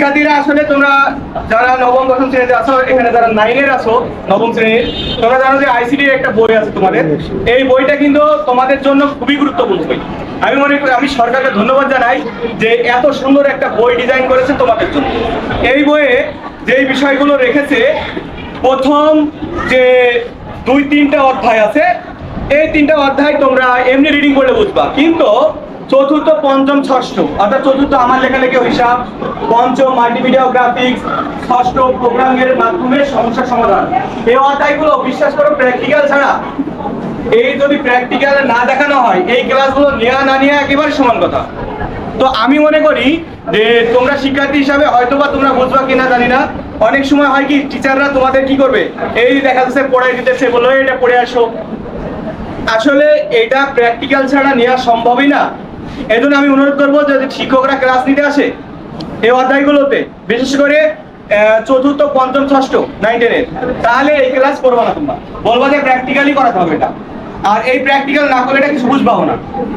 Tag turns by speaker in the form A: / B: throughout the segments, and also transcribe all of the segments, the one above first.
A: শিক্ষার্থীরা আসলে তোমরা যারা নবম, দশম শ্রেণীতে আছো, এখানে যারা নাইনের আছো, নবম শ্রেণির, তোমরা জানো যে আইসিডি একটা বই আছে তোমাদের। এই বইটা কিন্তু তোমাদের জন্য খুবই গুরুত্বপূর্ণ বই। আমি মনে করি, আমি সরকারকে ধন্যবাদ জানাই যে এত সুন্দর একটা বই ডিজাইন করেছে তোমাদের জন্য। এই বইয়ে যেই বিষয়গুলো রেখেছে, প্রথম যে দুই তিনটা অধ্যায় আছে, এই তিনটা অধ্যায় তোমরা এমনি রিডিং করলে বুঝবা। কিন্তু চতুর্থ, পঞ্চম, ষষ্ঠ। অর্থাৎ চতুর্থ আমার লেখালেখি হিসাব, পঞ্চম মাল্টিমিডিয়া গ্রাফিক্স ষষ্ঠ প্রোগ্রামের মাধ্যমে সমস্যা সমাধান। এই অধ্যায়গুলো, বিশ্বাস করো প্র্যাকটিক্যাল ছাড়া। এই যদি প্র্যাকটিক্যাল না দেখানো হয়, এই ক্লাসগুলো নেওয়া না নেওয়া একেবারে সমান কথা। তো আমি মনে করি যে তোমরা শিক্ষার্থী হিসাবে হয়তো বা তোমরা বুঝবা কিনা জানি না। অনেক সময় হয় কি টিচাররা তোমাদের কি করবে? এই দেখা যাচ্ছে পড়াই দিতেছে, বলল এটা পড়ে আসো। আসলে এটা প্র্যাকটিক্যাল ছাড়া নেওয়া সম্ভবই না। এই জন্য আমি অনুরোধ করব যদি শিক্ষকরা ক্লাস নিতে আসে এই অধ্যায়গুলোতে, বিশেষ করে চতুর্থ, পঞ্চম, ষষ্ঠ নাইন টেনের তাহলে এই ক্লাস করব না তোমরা। বলব যে প্র্যাকটিক্যালি করাতে হবে এটা। আর এই প্র্যাকটিক্যাল না করলে এটা কিছু বুঝবাও না।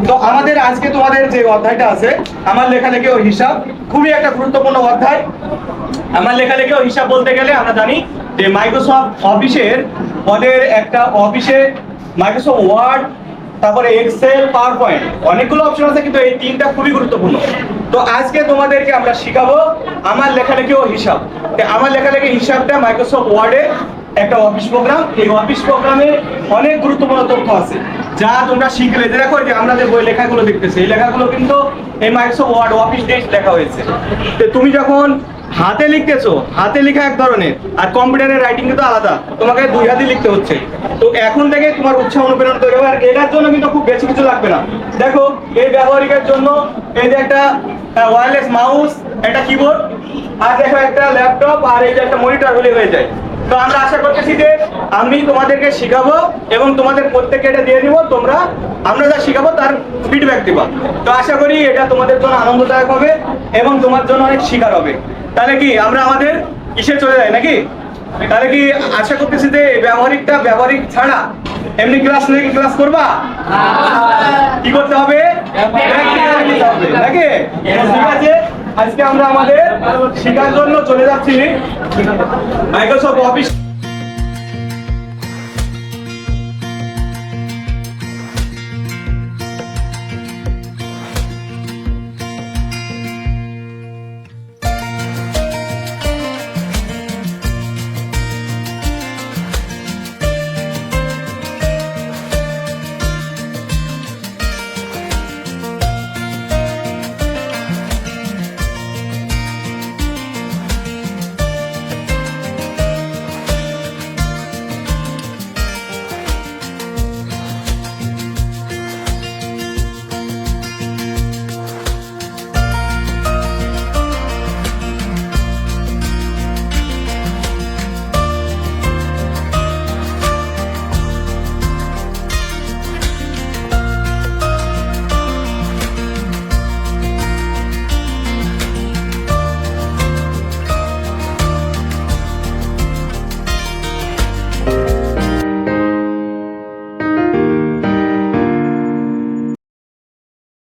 A: তো আমাদের আজকে তোমাদের যে অধ্যায়টা আছে, আমার লেখালেখি ও হিসাব, খুবই একটা গুরুত্বপূর্ণ অধ্যায়। আমার লেখালেখি ও হিসাব বলতে গেলে আমরা জানি যে মাইক্রোসফট অফিসের ওদের একটা অফিসে মাইক্রোসফট ওয়ার্ড তারপরে এক্সেল পাওয়ার পয়েন্ট অনেকগুলো অপশন আছে, কিন্তু এই তিনটা খুবই গুরুত্বপূর্ণ। তো আজকে তোমাদেরকে আমরা শিখাবো আমার লেখালেখি ও হিসাব আমার লেখালেখি হিসাবটা মাইক্রোসফট ওয়ার্ডে একটা অফিস প্রোগ্রাম এই অফিস প্রোগ্রামে অনেক গুরুত্বপূর্ণ তথ্য আছে। যা তোমরা শিখলে, যে দেখো যে আমরা যে বই লেখাগুলো দেখতেছি, এই লেখাগুলো কিন্তু এই মাইক্রোসফট ওয়ার্ড অফিস দিয়ে লেখা হয়েছে। তো তুমি যখন হাতে লিখতেছো, হাতে লেখা এক ধরনের, আর কম্পিউটারের রাইটিং কিন্তু আলাদা। তোমাকে দুই হাতে লিখতে হচ্ছে। তো এখন থেকে তোমার উৎসাহ অনুপ্রেরণা তৈরি হবে, আর এটার জন্য কিন্তু খুব বেশি কিছু লাগবে না। দেখো, এই ব্যবহারিকের জন্য এই যে একটা ওয়্যারলেস মাউস একটা কিবোর্ড আর দেখো একটা ল্যাপটপ আর এই যে একটা মনিটর হলে হয়ে যায়। তো আমরা আশা করতেছি যে আমি তোমাদেরকে শিখাবো এবং তোমাদের প্রত্যেককে এটা দিয়ে দিব তোমরা, আমরা যা শিখাবো তার ফিডব্যাক দিবা। তো আশা করি এটা তোমাদের জন্য আনন্দদায়ক হবে এবং তোমার জন্য অনেক শিকার হবে। তাহলে কি আমরা আমাদের কিসে চলে যাই নাকি? তাহলে কি আশা করতেছি যে ব্যবহারিকটা ব্যবহারিক ছাড়া এমনি ক্লাস নেই ক্লাস করবা? কি করতে হবে? নাকি? ঠিক আছে, আজকে আমরা আমাদের শিকার জন্য চলে যাচ্ছি। Microsoft office